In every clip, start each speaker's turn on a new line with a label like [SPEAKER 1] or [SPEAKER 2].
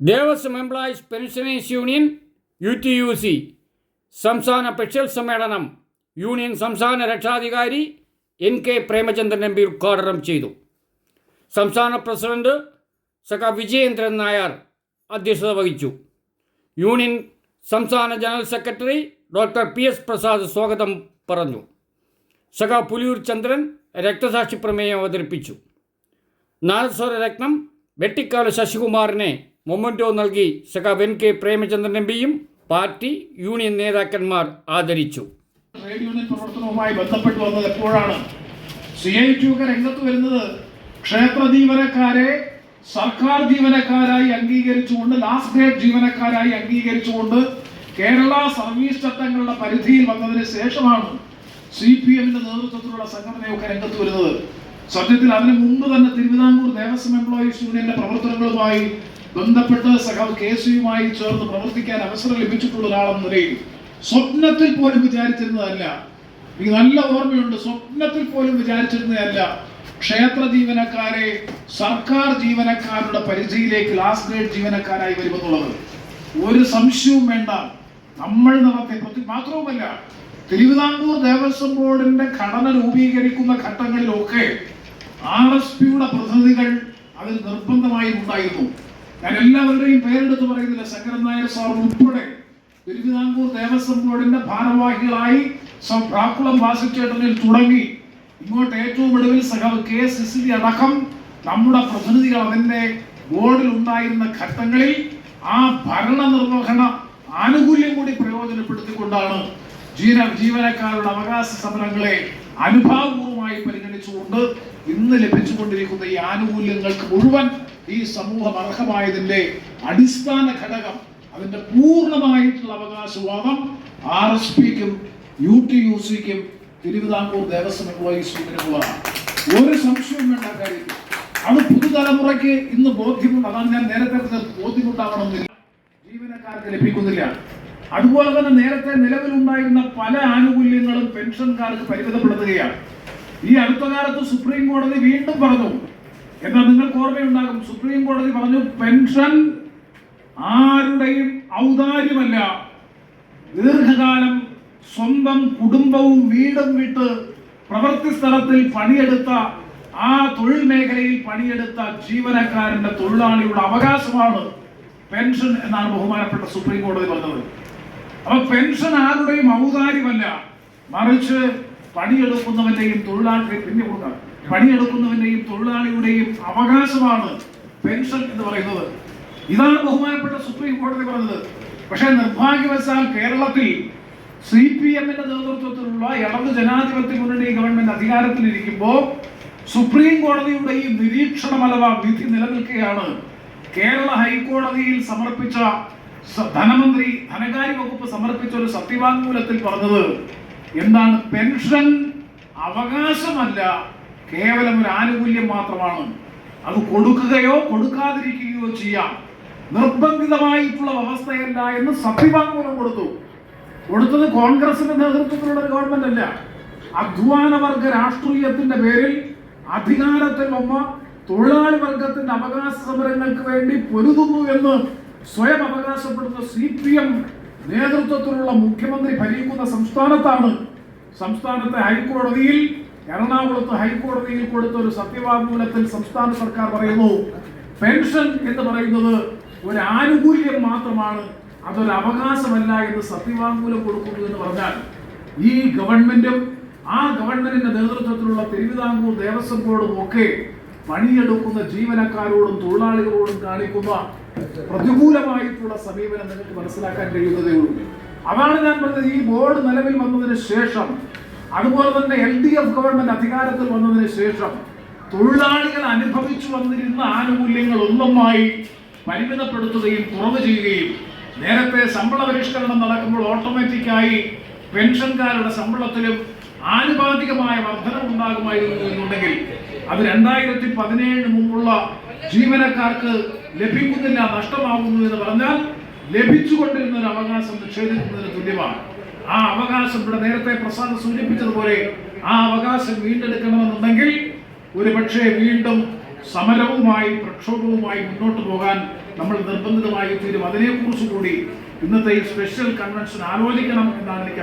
[SPEAKER 1] Devaswom employees pensioners union U T U C സംസ്ഥാന special സമ്മേളനം union സംസ്ഥാന രക്ഷാധികാരി N K Premachandran M P ഉദ്ഘാടനം ചെയ്തു. സംസ്ഥാന പ്രസിഡന്റ് സഖ വിജയേന്ദ്രൻ നായർ അധ്യക്ഷത വഹിച്ചു. യൂണിയൻ സംസ്ഥാന general secretary doctor P S Prasad സ്വാഗതം പറഞ്ഞു. സഖ പുലിയൂർ ചന്ദ്രൻ രക്തസാക്ഷി പ്രമേയം അവതരിപ്പിച്ചു. നാദസ്വര രത്നം വെട്ടിക്കാല ശശികുമാറിനെ മൊമെന്റോ നൽകി. സഖ എൻ കെ പ്രേമചന്ദ്രൻ എം പിയും പാർട്ടി യൂണിയൻ നേതാക്കന്മാർ ആദരിച്ചു.
[SPEAKER 2] ട്രേഡ് യൂണിയൻ പ്രവർത്തനവുമായി ബന്ധപ്പെട്ട് വന്നത് എപ്പോഴാണ്? സി ഐ രംഗത്ത് വരുന്നത് ക്ഷേത്ര ജീവനക്കാരെ സർക്കാർ ജീവനക്കാരായി അംഗീകരിച്ചുകൊണ്ട് ലാസ്റ്റ് ഗ്രേഡ് ജീവനക്കാരായി അംഗീകരിച്ചുകൊണ്ട് കേരള സർവീസ് ചട്ടങ്ങളുടെ പരിധിയിൽ വന്നതിന് ശേഷമാണ് സി പി എമ്മിന്റെ നേതൃത്വത്തിലുള്ള സംഘടനയൊക്കെ രംഗത്ത് വരുന്നത്. സത്യത്തിൽ അതിനു മുമ്പ് തന്നെ തിരുവിതാംകൂർ ദേവസ്വം എംപ്ലോയീസ് യൂണിയന്റെ പ്രവർത്തനങ്ങളുമായി ബന്ധപ്പെട്ട് സഖാവ് കേസുമായി ചേർന്ന് പ്രവർത്തിക്കാൻ അവസരം ലഭിച്ചിട്ടുള്ള ഒരാളെന്ന നിലയിൽ സ്വപ്നത്തിൽ പോലും വിചാരിച്ചിരുന്നതല്ല. എനിക്ക് നല്ല ഓർമ്മയുണ്ട് സ്വപ്നത്തിൽ പോലും വിചാരിച്ചിരുന്നതല്ല. ക്ഷേത്ര ജീവനക്കാരെ സർക്കാർ ജീവനക്കാരുടെ പരിധിയിലേക്ക് ലാസ്റ്റ് ഗ്രേഡ് ജീവനക്കാരായി വരുമെന്നുള്ളത്. ഒരു സംശയവും വേണ്ട. നമ്മൾ നടത്തിയ മാത്രവുമല്ല തിരുവിതാംകൂർ ദേവസ്വം ബോർഡിന്റെ ഘടന രൂപീകരിക്കുന്ന ഘട്ടങ്ങളിലൊക്കെ ആർ എസ് പിയുടെ പ്രതിനിധികൾ അതിൽ നിർബന്ധമായും ഉണ്ടായിരുന്നു. ഞാൻ എല്ലാവരുടെയും പേരെടുത്ത് പറയുന്നില്ല. ശങ്കരൻ നായർ സാർ ഉൾപ്പെടെ തിരുവിതാംകൂർ ദേവസ്വം ബോർഡിന്റെ ഭാരവാഹികളായി പ്രാക്കുളം വാസിച്ചേട്ടനിൽ തുടങ്ങി ഇങ്ങോട്ട് ഏറ്റവും ഒടുവിൽ സഖാവ് കെ. സിസിലി അടക്കം നമ്മുടെ പ്രതിനിധികൾ അതിന്റെ ബോർഡിൽ ഉണ്ടായിരുന്ന ഘട്ടങ്ങളിൽ ആ ഭരണ നിർവഹണ ആനുകൂല്യം കൂടി പ്രയോജനപ്പെടുത്തിക്കൊണ്ടാണ് ജീവ ജീവനക്കാരുടെ അവകാശ സമരങ്ങളെ അനുഭാവപൂർവമായി പരിഗണിച്ചുകൊണ്ട് ഇന്ന് ലഭിച്ചുകൊണ്ടിരിക്കുന്ന ഈ ആനുകൂല്യങ്ങൾക്ക് മുഴുവൻ ഈ സമൂഹം അർഹമായതിന്റെ അടിസ്ഥാന ഘടകം അതിന്റെ പൂർണമായിട്ടുള്ള അവകാശവാദം ആർ എസ് പിക്കും യു ടി യു സിക്കും തിരുവിതാംകൂർ ദേവസ്വം എംപ്ലോയീസ് ഒരു സംശയവും വേണ്ട കാര്യത്തിൽ. അത് പുതുതലമുറയ്ക്ക് ഇന്ന് ബോധ്യമുണ്ട്. അതാണ് ഞാൻ നേരത്തെ ബോധ്യമുണ്ടാവണമെന്നില്ല. ജീവനക്കാർക്ക് ലഭിക്കുന്നില്ല. അതുപോലെ തന്നെ നേരത്തെ നിലവിലുണ്ടായിരുന്ന പല ആനുകൂല്യങ്ങളും പെൻഷൻകാർക്ക് പരിമിതപ്പെടുത്തുകയാണ്. ഈ അടുത്ത കാലത്ത് സുപ്രീം കോടതി വീണ്ടും പറഞ്ഞു എന്നാൽ നിങ്ങൾക്ക് ഓർമ്മയുണ്ടാകും സുപ്രീം കോടതി പറഞ്ഞു പെൻഷൻ ആരുടെയും ഔദാര്യമല്ല. ദീർഘകാലം സ്വന്തം കുടുംബവും വീടും വിട്ട് പ്രവൃത്തി സ്ഥലത്തിൽ പണിയെടുത്ത ആ തൊഴിൽ മേഖലയിൽ പണിയെടുത്ത ജീവനക്കാരന്റെ തൊഴിലാളിയുടെ അവകാശമാണ്. പെൻഷൻ എന്നാണ് ബഹുമാനപ്പെട്ട സുപ്രീം കോടതി പറഞ്ഞത്. അപ്പൊ പെൻഷൻ ആരുടെയും ഔദാര്യമല്ല. മറിച്ച് പണിയെടുക്കുന്നവന്റെയും തൊഴിലാളി പിന്നെ കൊടുക്കാം പണിയെടുക്കുന്നവന്റെയും തൊഴിലാളിയുടെയും അവകാശമാണ് പെൻഷൻ എന്ന് പറയുന്നത്. ഇതാണ് ബഹുമാനപ്പെട്ട സുപ്രീം കോടതി പറഞ്ഞത്. പക്ഷേ നിർഭാഗ്യവശാൽ കേരളത്തിൽ സി പി എമ്മിന്റെ നേതൃത്വത്തിലുള്ള ഇടത് ജനാധിപത്യ മുന്നണി ഗവൺമെന്റ് അധികാരത്തിലിരിക്കുമ്പോൾ സുപ്രീം കോടതിയുടെ ഈ നിരീക്ഷണം അഥവാ വിധി നിലനിൽക്കുകയാണ്. കേരള ഹൈക്കോടതിയിൽ സമർപ്പിച്ച ധനമന്ത്രി ധനകാര്യ വകുപ്പ് സമർപ്പിച്ച ഒരു സത്യവാങ്മൂലത്തിൽ പറഞ്ഞത് എന്താണ് പെൻഷൻ അവകാശമല്ല കേവലം ഒരു ആനുകൂല്യം മാത്രമാണ്. അത് കൊടുക്കുകയോ കൊടുക്കാതിരിക്കുകയോ ചെയ്യാം. നിർബന്ധിതമായിട്ടുള്ള അവസ്ഥയല്ല എന്ന് സത്യവാങ്മൂലം കൊടുത്തു. കൊടുത്തത് കോൺഗ്രസിന്റെ നേതൃത്വത്തിലുള്ള ഒരു ഗവൺമെന്റ് അല്ല. അധ്വാനവർഗ രാഷ്ട്രീയത്തിന്റെ പേരിൽ അധികാരത്തിൽ വന്ന തൊഴിലാളി വർഗത്തിന്റെ അവകാശ സമരങ്ങൾക്ക് വേണ്ടി പൊരുതുന്നു എന്ന് സ്വയം അവകാശപ്പെടുന്ന സി പി എം നേതൃത്വത്തിലുള്ള മുഖ്യമന്ത്രി ഭരിക്കുന്ന സംസ്ഥാനത്താണ് സംസ്ഥാനത്തെ ഹൈക്കോടതിയിൽ എറണാകുളത്ത് ഹൈക്കോടതിയിൽ കൊടുത്ത ഒരു സത്യവാങ്മൂലത്തിൽ സംസ്ഥാന സർക്കാർ പറയുന്നു പെൻഷൻ എന്ന് പറയുന്നത് ഒരു ആനുകൂല്യം മാത്രമാണ് അതൊരു അവകാശമല്ല എന്ന് സത്യവാങ്മൂലം കൊടുക്കുന്നു എന്ന് പറഞ്ഞാൽ ഈ ഗവൺമെന്റും ആ ഗവൺമെന്റിന്റെ നേതൃത്വത്തിലുള്ള തിരുവിതാംകൂർ ദേവസ്വം ബോർഡും ഒക്കെ പണിയെടുക്കുന്ന ജീവനക്കാരോടും തൊഴിലാളികളോടും കാണിക്കുന്ന പ്രതികൂലമായിട്ടുള്ള സമീപനം നിങ്ങൾക്ക് മനസ്സിലാക്കാൻ കഴിയുന്നതേ ഉള്ളൂ. അതാണ് ഞാൻ പറഞ്ഞത്. ഈ ബോർഡ് നിലവിൽ വന്നതിന് ശേഷം അതുപോലെ തന്നെ എൽ ഡി എഫ് ഗവൺമെന്റ് അധികാരത്തിൽ വന്നതിന് ശേഷം തൊഴിലാളികൾ അനുഭവിച്ചു വന്നിരുന്ന ആനുകൂല്യങ്ങൾ ഒന്നൊന്നായി പരിമിതപ്പെടുത്തുകയും കുറവ് ചെയ്യുകയും നേരത്തെ ശമ്പള പരിഷ്കരണം നടക്കുമ്പോൾ ഓട്ടോമാറ്റിക്കായി പെൻഷൻകാരുടെ ശമ്പളത്തിലും ആനുപാതികമായ വർധനം ഉണ്ടാകുമായിരുന്നു എന്നുണ്ടെങ്കിൽ അത് രണ്ടായിരത്തി പതിനേഴിന് മുമ്പുള്ള ജീവനക്കാർക്ക് ലഭിക്കുന്നില്ല നഷ്ടമാകുന്നു എന്ന് പറഞ്ഞാൽ ലഭിച്ചുകൊണ്ടിരുന്ന ഒരു അവകാശം നിഷേധിക്കുന്നതിന് തുല്യമാണ്. ആ അവകാശം ഇവിടെ നേരത്തെ പ്രസാദ് സൂചിപ്പിച്ചതുപോലെ ആ അവകാശം വീണ്ടെടുക്കണമെന്നുണ്ടെങ്കിൽ ഒരു പക്ഷേ വീണ്ടും സമരവുമായി പ്രക്ഷോഭവുമായി മുന്നോട്ട് പോകാൻ നമ്മൾ നിർബന്ധിതമായി തീരും. അതിനെക്കുറിച്ച് കൂടി ഇന്നത്തെ ഈ സ്പെഷ്യൽ കൺവെൻഷൻ ആലോചിക്കണം എന്നാണ് എനിക്ക്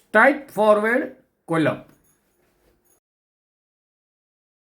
[SPEAKER 1] സ്ട്രൈറ്റ് ഫോർവേഡ് കൊല്ലം.